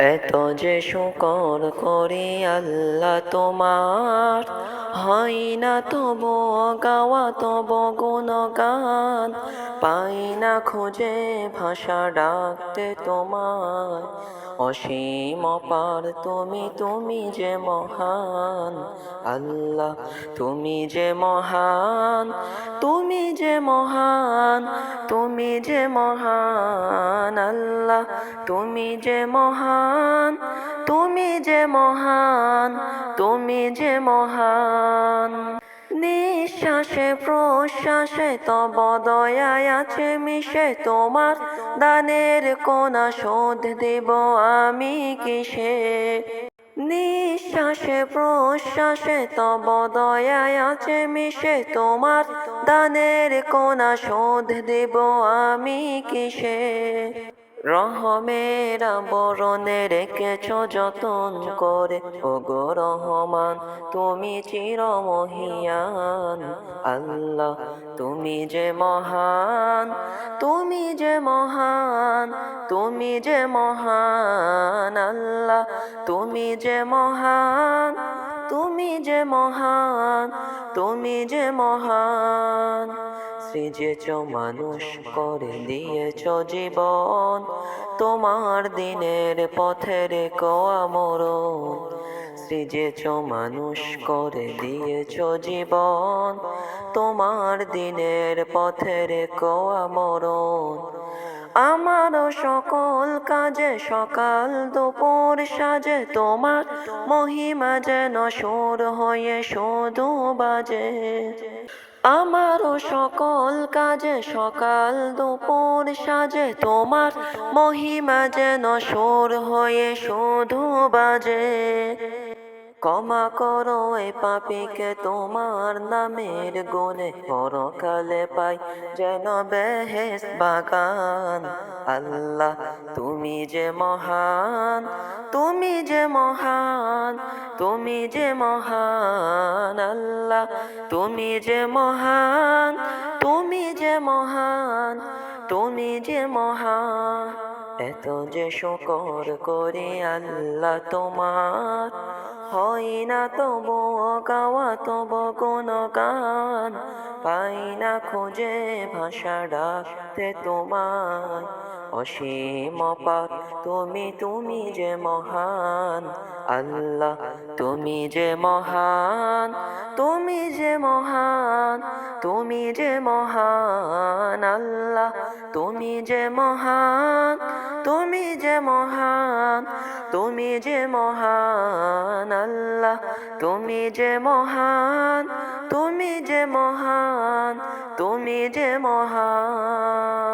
এত যে শুকর করি আল্লাহ তোমার। হয় না তব গাওয়া তব গুণগান। পাই না খুঁজে ভাষা ডাকতে তোমার। অসীম পার তুমি তুমি যে মহান। আল্লাহ, তুমি যে মহান। তুমি যে মহান। তুমি যে মহান। আল্লাহ, তুমি যে মহান। তুমি যে মহান, তুমি যে মহান। নিঃশ্বাসে, প্রশ্বাসে তব দয়ায় আছে মিশে তোমার, দানের কোনা শোধ দেব আমি কিসে? নিঃশ্বাসে, প্রশ্বাসে তব দয়ায় আছে মিশে তোমার, দানের কোনা শোধ দেব আমি কিসে? রহমের বরণে রেখেছ যতন করে। ও গো রহমান, তুমি চিরমহিয়ান। আল্লাহ, তুমি যে মহান, তুমি যে মহান, তুমি যে মহান। আল্লাহ, তুমি যে মহান, তুমি যে মহান, তুমি যে মহান। সৃজেছ মানুষ করে, দিয়েছ জীবন। তোমার দিনের পথের কোয়া মরণ সৃজেছ মানুষ করে, দিয়েছ জীবন। তোমার দিনের পথের কোয়া মরণ আমারও সকল কাজে সকাল দুপুর সাজে। তোমার মহিমা যেন সুর হয়ে শুধু বাজে। আমারও সকল কাজে সকাল দুপুর সাজে তোমার মহিমা যেন সুর হয়ে শুধু বাজে। ক্ষমা করো এ পাপিকে, তোমার নামের গুণে পরকালে পাই যেন বেহেস বাগান। আল্লাহ, তুমি যে মহান, তুমি যে মহান, তুমি যে মহান। আল্লাহ, তুমি যে মহান, তুমি যে মহান, তুমি যে মহান। এত যে শকর করি আল্লাহ তোমার হয় না তব গাওয়া তব কোন গান পাই না খোঁজে ভাষা ডাকতে তোমার অসীম পার তুমি তুমি যে মহান আল্লাহ তুমি যে মহান তুমি যে মহান তুমি যে মহান আল্লাহ তুমি যে মহান তুমি যে মহান তুমি যে মহান আল্লাহ তুমি যে মহান তুমি যে মহান তুমি যে মহান